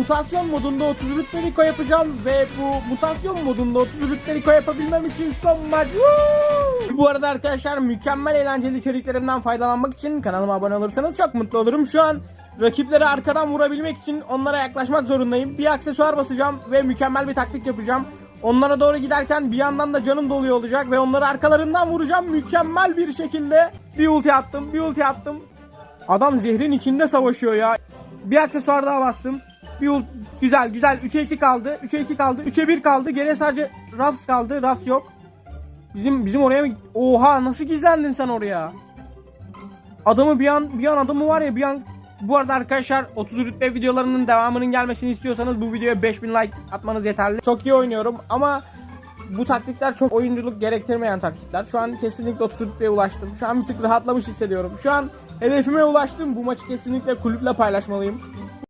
mutasyon modunda 30 rütbe Rico yapacağım ve bu mutasyon modunda 30 rütbe Rico yapabilmem için son maç. Bu arada arkadaşlar mükemmel eğlenceli içeriklerimden faydalanmak için kanalıma abone olursanız çok mutlu olurum. Şu an rakipleri arkadan vurabilmek için onlara yaklaşmak zorundayım. Bir aksesuar basacağım ve mükemmel bir taktik yapacağım. Onlara doğru giderken bir yandan da canım doluyor olacak ve onları arkalarından vuracağım mükemmel bir şekilde. Bir ulti attım, bir ulti attım. Adam zehrin içinde savaşıyor ya. Bir aksesuar daha bastım. Bir ult güzel güzel 3'e 2 kaldı. 3'e 2 kaldı. 3'e 1 kaldı. Geriye sadece Rafs kaldı. Rafs yok. Bizim bizim oraya mı? Oha nasıl gizlendin sen oraya? Adamı bir an bir an adamı var ya bir an bu arada arkadaşlar 30 rütbe videolarının devamının gelmesini istiyorsanız bu videoya 5000 like atmanız yeterli. Çok iyi oynuyorum ama bu taktikler çok oyunculuk gerektirmeyen taktikler. Şu an kesinlikle 30 rütbeye ulaştım. Şu an bir tık rahatlamış hissediyorum. Şu an hedefime ulaştım. Bu maçı kesinlikle kulüple paylaşmalıyım.